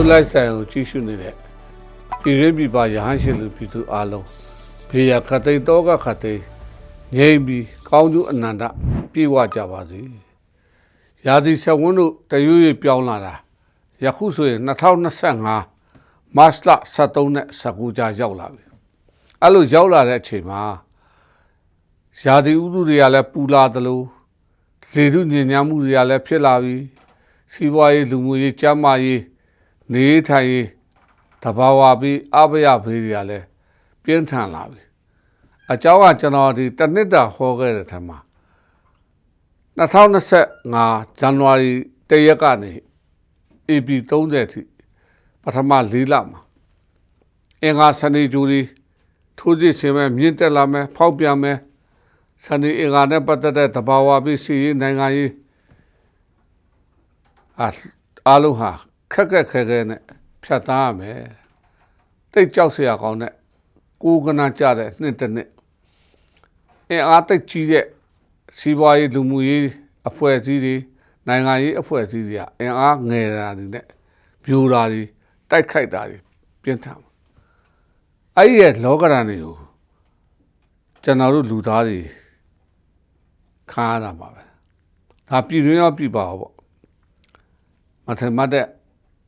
လူလိုက်ဆိုင်ကိုကြီးရှုနေတဲ့ပြည်ရင်းပြည်ပါရဟန်းရှင်လူပြည်သူအားလုံးဘေးရခတ်သိမ်းတော့ကခတ်သိမ်းငြိမ်ပြီးကောင်းကျိုးအနန္တပြေဝကြပါစေရာသီဆက်ဝန်းတို့တရွေ့ရွေ့ပြောင်းလာတာယခုဆိုရင်2025မတ်လ23နဲ့19ကြာရောက်လာပြီအဲ့လိုရောက်လာတဲ့အချိန်မှာရာသီဥတုတွေကလည်းပူလာသလိုလေထုညဉ့်ညမ်းမှုတွေကလည်းဖြစ်လာပြီစီးပွားရေးလူမှုရေးကျန်းမာရေး နေထိုင်ရေးတဘာဝပြီးအဘယဘေးတွေကလည်းပြင်းထန်လာပြီအเจ้าကကျွန်တော်ဒီတစ်နှစ်တာဟောခဲ့တဲ့ထက်မှာ2025ဇန်နဝါရီတရက်ကနေ AP 30ထိပထမ၄လမှာအင်္ဂါစနေဂျူရီထိုးစစ်ဆင်မဲ့မြင့်တက်လာမဲ့ဖောက်ပြန်မဲ့စနေအင်္ဂါနဲ့ပတ်သက်တဲ့တဘာဝပြီးစီရေးနိုင်ငံရေးအာအားလုံးဟာ ခက်ခက်ခဲခဲနဲ့ဖြတ်သားရမယ်တိတ်ကြောက်စရာကောင်းတဲ့ကိုယ်ကနာကြတဲ့နှစ်တစ်နှစ်အင်အားတိတ်ကြီးတဲ့စီးပွားရေးလူမှုရေးအဖွဲ့အစည်းတွေနိုင်ငံရေးအဖွဲ့အစည်းတွေကအင်အားငယ်တာတွေနဲ့ပြိုတာတွေတိုက်ခိုက်တာတွေပြင်းထန်အဲ့ဒီရဲ့လောကရန်တွေကိုကျွန်တော်တို့လူသားတွေခါရတာပါပဲဒါပြည်တွင်းရောပြည်ပါဟောပေါ့မထင်မှတ်တဲ့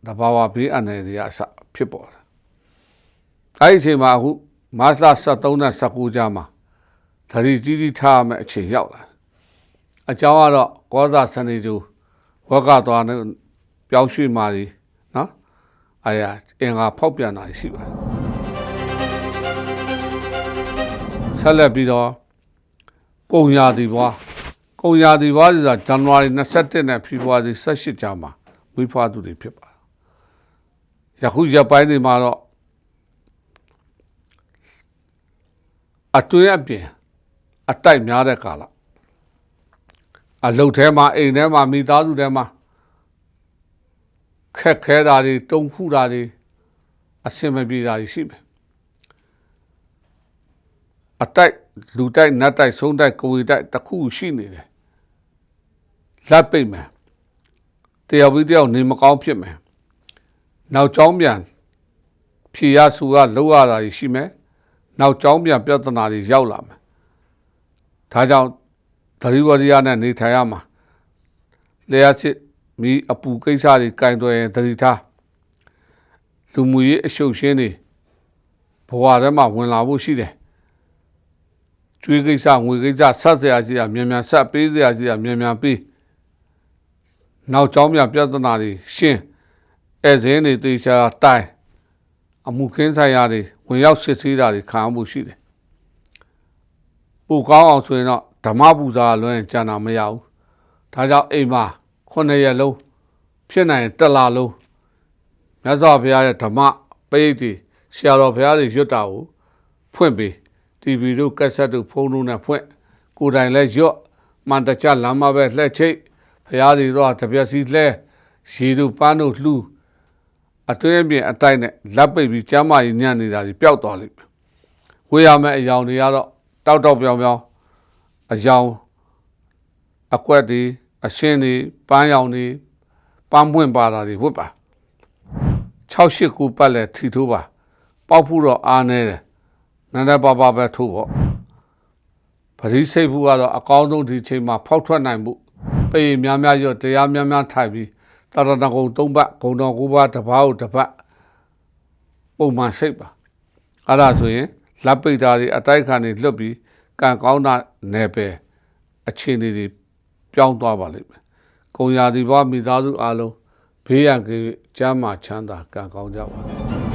တဘာဝဘေးအန္တရာယ်တွေအစဖြစ်ပေါ်တာအဲ့ဒီအချိန်မှာအခုမတ်လ23နဲ့19ကြားမှာဓာရီကြီးကြီးထားရမယ့်အချိန်ရောက်လာအကြောင်းကတော့ကောဇာစနေကျူဝက်ကသွားနဲ့ပြောင်းရွှေ့မာကြီးနော်အာရအင်္ဂါဖောက်ပြန်တာရှိပါတယ်ဆက်လက်ပြီးတော့ကုံရာဒီဘွားကုံရာဒီဘွားဆိုတာဇန်နဝါရီ21နဲ့ဖေဖော်ဝါရီ18ကြားမှာမွေးဖွားသူတွေဖြစ်ပါတယ် ယခုရက်ပိုင်းတွေမှာတော့အတွင်းအပြင်အတိုက်များတဲ့ကာလအလုတ်ထဲမှာအိမ်ထဲမှာမိသားစုထဲမှာခက်ခဲတာတွေတုံခုတာတွေအဆင်မပြေတာတွေရှိမယ်အတိုက်လူတိုက်နတ်တိုက်ဆုံးတိုက်ကိုယ်တိုက်တစ်ခုရှိနေတယ်လက်ပိတ်မယ်တရားပြီးတယောက်နေမကောင်းဖြစ်မယ် နောက်ကျောင်းပြန်ဖြေရဆူကလောက်ရတာရှိမယ်နောက်ကျောင်းပြန်ပြဿနာတွေရောက်လာမယ်ဒါကြောင့်ဒရီဝရီယာနဲ့နေထိုင်ရမှာလျှက်စစ်မီအပူကိစ္စတွေကင်တွယ်ရင်ဒရီထားလူမှုရေးအရှုပ်ရှင်းတွေဘဝထဲမှာဝင်လာဖို့ရှိတယ်ကျွေးကိစ္စငွေကိစ္စဆက်စရာရှိတာမြန်မြန်ဆက်ပေးစရာရှိတာမြန်မြန်ပေးနောက်ကျောင်းပြန်ပြဿနာတွေရှင်း အဲဇင်းတွေတေချာတိုင်အမှုခင်းဆိုင်ရာတွေဝင်ရောက်စစ်ဆေးတာတွေခံမှုရှိတယ်ပိုကောင်းအောင်ဆိုရင်တော့ဓမ္မပူဇာလွှဲရင်ကျန်တာမရဘူးဒါကြောင့်အိမ်မှာခုနှစ်ရက်လုံးဖြစ်နိုင်တက်လာလုံးမြတ်စွာဘုရားရဲ့ဓမ္မပိဋိတိဆရာတော်ဘုရားတွေရွတ်တာကိုဖွင့်ပေး TV တို့ကက်ဆက်တို့ဖုန်းတို့နဲ့ဖွင့်ကိုယ်တိုင်လည်းရွတ်မှန်တကြလမ်းမပဲလှည့်ချိတ်ဘုရားတွေတော့တပြက်စီလှဲရေတို့ပန်းတို့လှူ အတွင်းပြင်အတိုက်နဲ့လက်ပိတ်ပြီးကျမ်းမာရေးညံ့နေတာကြီးပျောက်သွားလိမ့်မယ်ဝေးရမယ့်အယောင်တွေကတော့တောက်တောက်ပြောင်ပြောင်အယောင်အကွက်တွေအရှင်းတွေပန်းရောင်တွေပန်းပွင့်ပါတာတွေဝတ်ပါ68ခုပတ်လဲထီထိုးပါပေါက်ဖို့တော့အားနေတယ်နန္ဒပါပါပဲထိုးပေါ့ပရိစိတ်ဘူးကတော့အကောင်းဆုံးဒီချိန်မှာဖောက်ထွက်နိုင်မှုပေများများရောတရားများများထိုက်ပြီး တရဏဂုံ၃ပတ်ဂုံတော်၉ပါးတစ်ပါးကိုတစ်ပတ်ပုံမှန်စိတ်ပါအဲ့ဒါဆိုရင်လက်ပိတ်သားတွေအတိုက်ခံတွေလွတ်ပြီးကံကောင်းတာနယ်ပယ်အခြေအနေတွေပြောင်းသွားပါလိမ့်မယ်။ကုံရာဒီဘဝမိသားစုအားလုံးဘေးရန်ကင်းကျမ်းမာချမ်းသာကံကောင်းကြပါစေ။